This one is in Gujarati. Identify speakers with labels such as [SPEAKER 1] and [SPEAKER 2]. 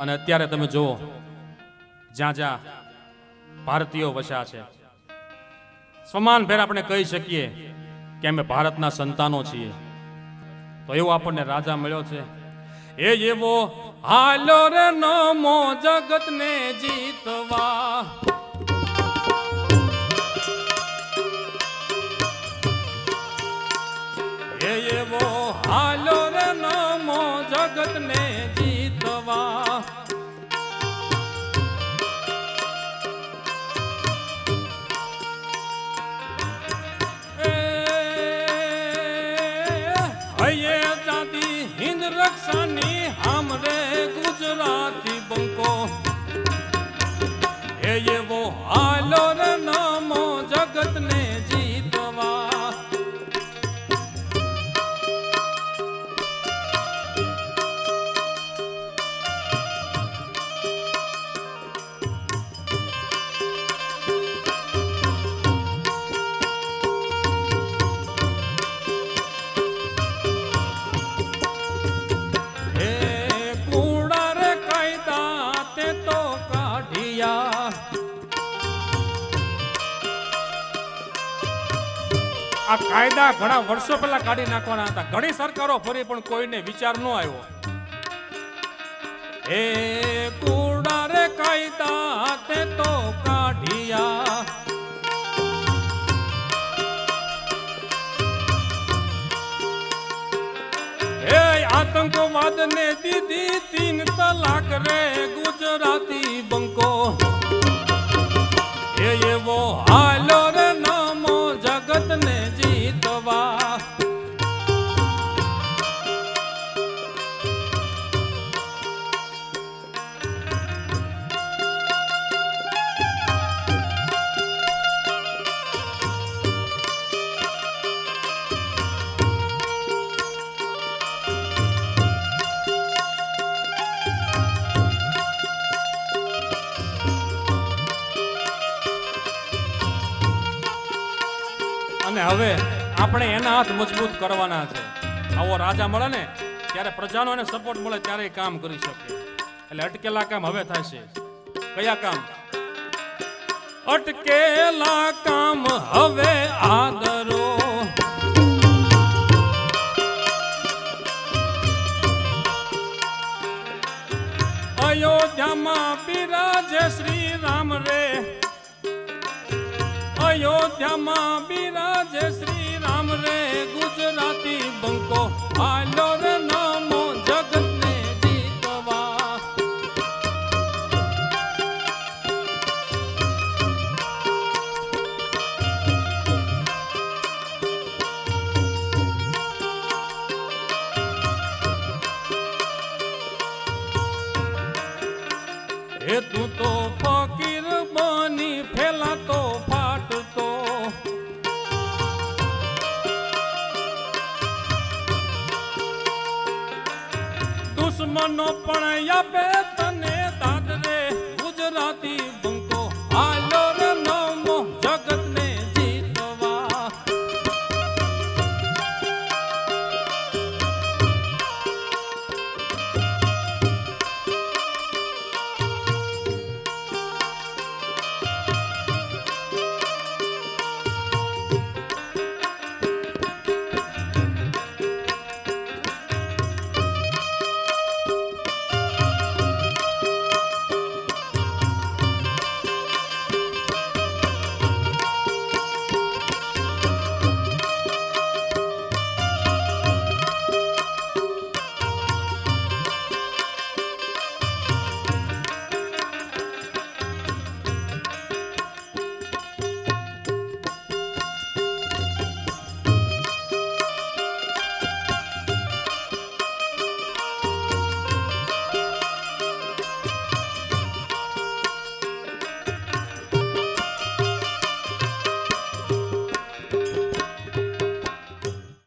[SPEAKER 1] અને અત્યારે તમે જુઓ, જ્યાં જ્યાં ભારતીયો વસ્યા છે. સમાન ફેર આપણે કહી શકીએ કે અમે ભારતના સંતાનો છીએ. તો એવો આપણને રાજા મળ્યો છે. એ એવો, હાલો રે નમો જગતને જીતવા. એ એવો, હાલો रक्षणी આ કાયદા ઘણા વર્ષો પહેલા કાઢી નાખવાના હતા. ઘણી સરકારો ફરી પણ કોઈને વિચાર ન આવ્યો. હે કુડા રે કાયદા તે તો કાઢિયા. હે આતંકવાદ ને દીધી તીન તલાક રે ગુજરાતી બંકો. જીતવા અને હવે આપણે એના હાથ મજબૂત કરવાના છે. આવો રાજા મળે ને, ત્યારે પ્રજાનો એને સપોર્ટ મળે ત્યારે કામ કરી શકે. એટલે અટકેલા કામ હવે થશે. કયા કામ? અટકેલા કામ હવે આદરો. અયોધ્યામાં બિરાજે શ્રી રામ રે. અયોધ્યામાં બિરાજે શ્રી રામ રે ગુજરાતી બંકો. હાલો રે નમો જગતને તું તો આપે તને દાદ રે ગુજરાતી બંકો